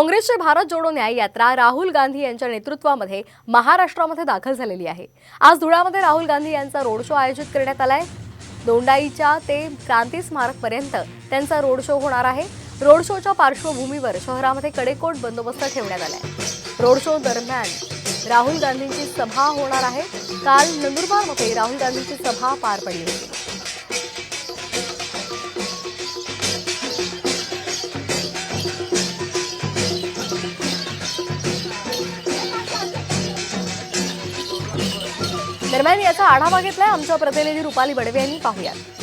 काँग्रेसची भारत जोडो न्याय यात्रा राहुल गांधी यांच्या नेतृत्वामध्ये महाराष्ट्रामध्ये दाखल झालेली आहे. आज धुळ्यामध्ये राहुल गांधी यांचा रोड शो आयोजित करण्यात आलाय. दोंडाईच्या ते क्रांती स्मारकपर्यंत त्यांचा रोड शो होणार आहे. रोड शोच्या पार्श्वभूमीवर शहरामध्ये कडेकोट बंदोबस्त ठेवण्यात आलाय. रोड शो दरम्यान राहुल गांधींची सभा होणार आहे. काल नंदुरबारमध्ये राहुल गांधींची सभा पार पडली होती. दरम्यान याचा आढावा घेतलाय आमच्या प्रतिनिधी रुपाली बडवे यांनी. पाहूयात.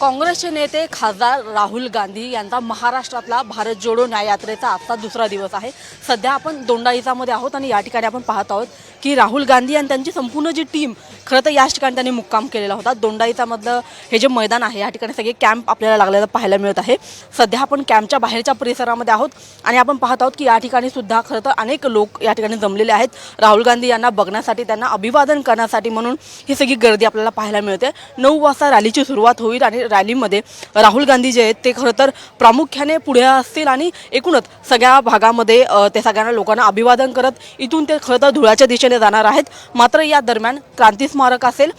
काँग्रेसचे नेते खासदार राहुल गांधी यांचा महाराष्ट्रातला भारत जोडो न्याय यात्रेचा आजचा दुसरा दिवस आहे. सध्या आपण दोंडाईचामध्ये आहोत आणि या ठिकाणी आपण पाहत आहोत की राहुल गांधी आणि त्यांची संपूर्ण जी टीम खरं तर याच ठिकाणी त्यांनी मुक्काम केलेला होता. दोंडाईचामधलं हे जे मैदान आहे या ठिकाणी सगळे कॅम्प आपल्याला लागलेलं पाहायला मिळत आहे. सध्या आपण कॅम्पच्या बाहेरच्या परिसरामध्ये आहोत आणि आपण पाहत आहोत की या ठिकाणी सुद्धा खरं तर अनेक लोक या ठिकाणी जमलेले आहेत. राहुल गांधी यांना बघण्यासाठी त्यांना अभिवादन करण्यासाठी म्हणून ही सगळी गर्दी आपल्याला पाहायला मिळते. नऊ वाजता रॅलीची सुरुवात होईल आणि रॅलीमध्ये राहुल गांधी जे आहेत ते खरं तर प्रामुख्याने पुढे असतील आणि एकूणच सगळ्या भागामध्ये ते सगळ्यांना लोकांना अभिवादन करत इथून ते खरं तर धुळ्याच्या दिशेने जाणार आहेत. मात्र या दरम्यान क्रांती स्मारक असेल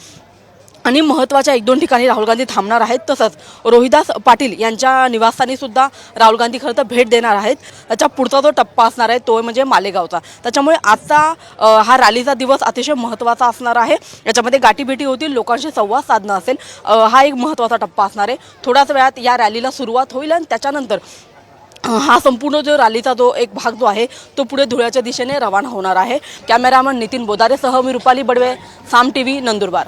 आणि महत्त्वाच्या एक दोन ठिकाणी राहुल गांधी थांबणार आहेत. तसंच रोहिदास पाटील यांच्या निवासस्थानी सुद्धा राहुल गांधी खरं तर भेट देणार आहेत. त्याच्या पुढचा जो टप्पा असणार आहे तो म्हणजे मालेगावचा. त्याच्यामुळे आजचा हा रॅलीचा दिवस अतिशय महत्त्वाचा असणार आहे. याच्यामध्ये गाठीभेटी होतील लोकांशी संवाद साधणं असेल. हा एक महत्त्वाचा टप्पा असणार आहे. थोड्याच वेळात या रॅलीला सुरुवात होईल आणि त्याच्यानंतर हा संपूर्ण जो रॅलीचा जो एक भाग जो आहे तो पुढे धुळ्याच्या दिशेने रवाना होणार आहे. कॅमेरामन नितीन बोदारेसह मी रुपाली बडवे साम टी व्ही नंदुरबार.